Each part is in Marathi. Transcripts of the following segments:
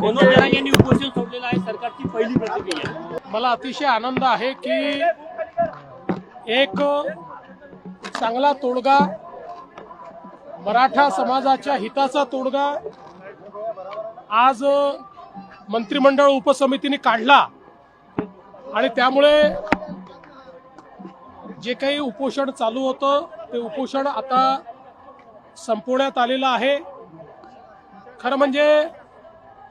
मनोज यांनी उपोषण सोडलेलं आहे. सरकारची पहिली प्रतिक्रिया. मला अतिशय आनंद आहे की एक चांगला तोडगा मराठा समाजाच्या हिताचा तोडगा आज मंत्रिमंडळ उपसमितीने काढला. आणि त्यामुळे जे काही उपोषण चालू होतं ते उपोषण आता संपवण्यात आलेलं आहे. खरं म्हणजे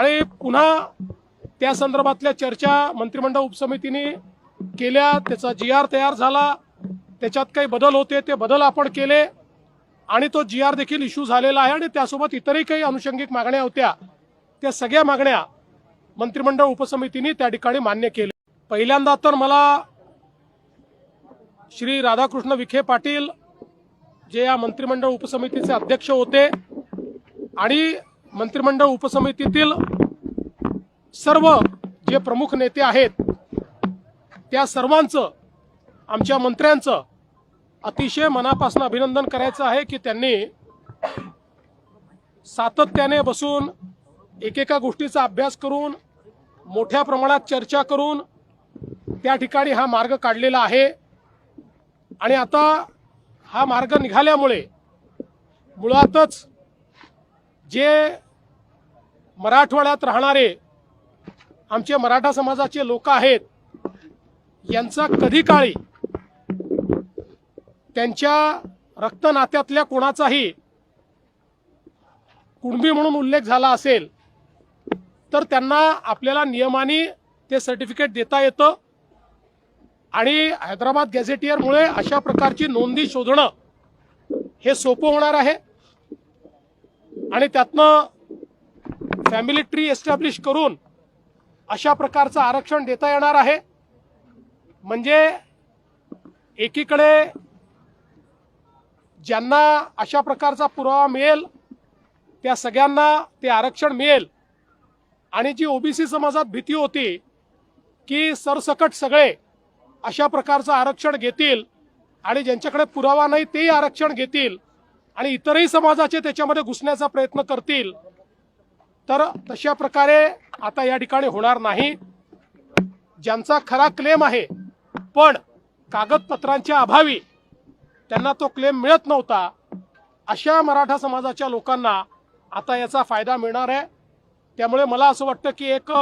आणि पुन्हा त्या संदर्भातल्या चर्चा मंत्रिमंडळ उपसमितीने केल्या त्याचा जी आर तयार झाला त्याच्यात काही बदल होते ते बदल आपण केले आणि तो जी आर देखील इश्यू झालेला आहे आणि त्यासोबत इतरही काही अनुषंगिक मागण्या होत्या त्या सगळ्या मागण्या मंत्रिमंडळ उपसमितीने त्या ठिकाणी मान्य केले पहिल्यांदा तर मला श्री राधाकृष्ण विखे पाटील जे या मंत्रिमंडळ उपसमितीचे अध्यक्ष होते आणि मंत्रिमंडळ उपसमितीतील सर्व जे प्रमुख नेते आहेत त्या सर्वांचं आमच्या मंत्र्यांचं अतिशय मनापासून अभिनंदन करायचं आहे की त्यांनी सातत्याने बसून एकेका गोष्टीचा अभ्यास करून मोठ्या प्रमाणात चर्चा करून त्या ठिकाणी हा मार्ग काढलेला आहे. आणि आता हा मार्ग निघाल्यामुळे मुळातच जे मराठवाड्यात राहणारे आमचे मराठा समाजाचे लोक आहेत यांचा कधी काळी त्यांच्या रक्तनात्यातल्या कोणाचाही कुणबी म्हणून उल्लेख झाला असेल तर त्यांना आपल्याला नियमाने ते सर्टिफिकेट देता येतं. आणि हैदराबाद गॅझेटियरमुळे अशा प्रकारची नोंदी शोधणं हे सोपं होणार आहे. आणि त्यातनं फॅमिली ट्री एस्टॅब्लिश करून अशा प्रकारचं आरक्षण देता येणार आहे. म्हणजे एकीकडे ज्यांना अशा प्रकारचा पुरावा मिळेल त्या सगळ्यांना ते आरक्षण मिळेल. आणि जी ओबीसी समाजात भीती होती की सरसकट सगळे अशा प्रकारचं आरक्षण घेतील आणि ज्यांच्याकडे पुरावा नाही तेही आरक्षण घेतील. आणि इतरही समाजाचे त्याच्यामध्ये घुसण्याचा प्रयत्न करतील तर तशा प्रकारे आता या ठिकाणी होणार नाही. ज्यांचा खरा क्लेम आहे पण कागदपत्रांच्या अभावी त्यांना तो क्लेम मिळत नव्हता अशा मराठा समाजाच्या लोकांना आता याचा फायदा मिळणार आहे. त्यामुळे मला असं वाटतं की एक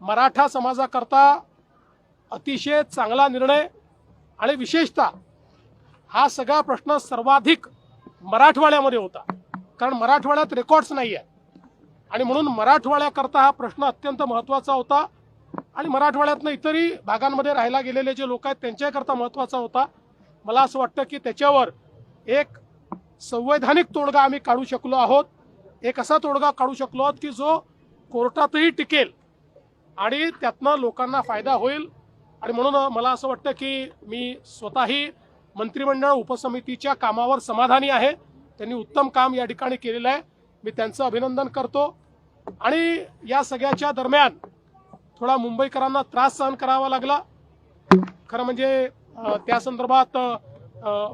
मराठा समाजाकरता अतिशय चांगला निर्णय आणि विशेषतः हा सगळा प्रश्न सर्वाधिक मराठवाड्यामध्ये होता. कारण मराठवाड्यात रेकॉर्ड्स नाही आहे आणि म्हणून मराठवाड्याकरता हा प्रश्न अत्यंत महत्त्वाचा होता. आणि मराठवाड्यातनं इतरही भागांमध्ये राहायला गेलेले जे लोक आहेत त्यांच्याकरता महत्त्वाचा होता. मला असं वाटतं की त्याच्यावर एक संवैधानिक तोडगा आम्ही काढू शकलो आहोत. एक असा तोडगा काढू शकलो आहोत की जो कोर्टातही टिकेल. आणि त्यातनं लोकांना फायदा होईल. आणि म्हणून मला असं वाटतं की मी स्वतःही मंत्रिमंडळ उपसमितीच्या कामावर समाधानी आहे. त्यांनी उत्तम काम या ठिकाणी केलेलं आहे. मी त्यांचं अभिनंदन करतो. आणि या सगळ्याच्या दरम्यान थोडा मुंबईकरांना त्रास सहन करावा लागला. खरं म्हणजे त्या संदर्भात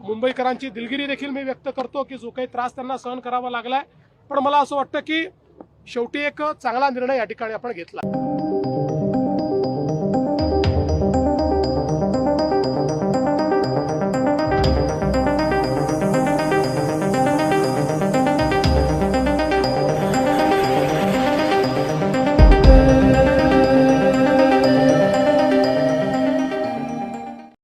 मुंबईकरांची दिलगिरी देखील मी व्यक्त करतो की जो काही त्रास त्यांना सहन करावा लागलाय. पण मला असं वाटतं की शेवटी एक चांगला निर्णय या ठिकाणी आपण घेतला.